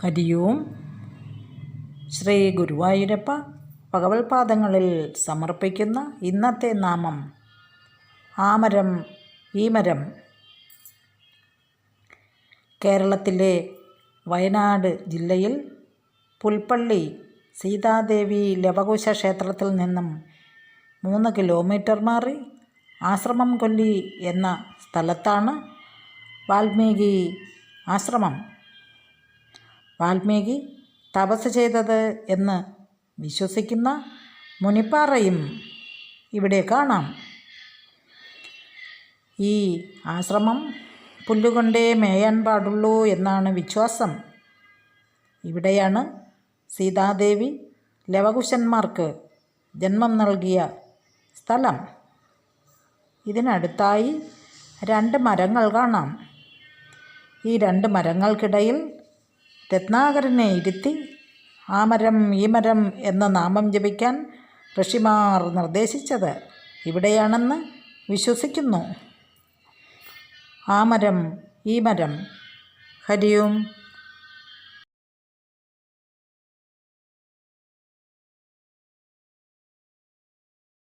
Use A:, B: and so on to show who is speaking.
A: ഹരിയോം ശ്രീ ഗുരുവായൂരപ്പ ഭഗവത്പാദങ്ങളിൽ സമർപ്പിക്കുന്ന ഇന്നത്തെ നാമം ആമരം ഈമരം. കേരളത്തിലെ വയനാട് ജില്ലയിൽ പുൽപ്പള്ളി സീതാദേവി ലവകുശ ക്ഷേത്രത്തിൽ നിന്നും മൂന്ന് കിലോമീറ്റർ മാറി ആശ്രമം കൊല്ലി എന്ന സ്ഥലത്താണ് വാൽമീകി ആശ്രമം. വാൽമീകി തപസ് ചെയ്തത് എന്ന് വിശ്വസിക്കുന്ന മുനിപ്പാറയും ഇവിടെ കാണാം. ഈ ആശ്രമം പുല്ലുകൊണ്ടേ മേയാൻ പാടുള്ളൂ എന്നാണ് വിശ്വാസം. ഇവിടെയാണ് സീതാദേവി ലവകുശന്മാർക്ക് ജന്മം നൽകിയ സ്ഥലം. ഇതിനടുത്തായി രണ്ട് മരങ്ങൾ കാണാം. ഈ രണ്ട് മരങ്ങൾക്കിടയിൽ രത്നാകരനെ ഇരുത്തി ആമരം ഈമരം എന്ന നാമം ജപിക്കാൻ ഋഷിമാർ നിർദ്ദേശിച്ചത് ഇവിടെയാണെന്ന് വിശ്വസിക്കുന്നു. ആമരം ഈമരം ഹരിയും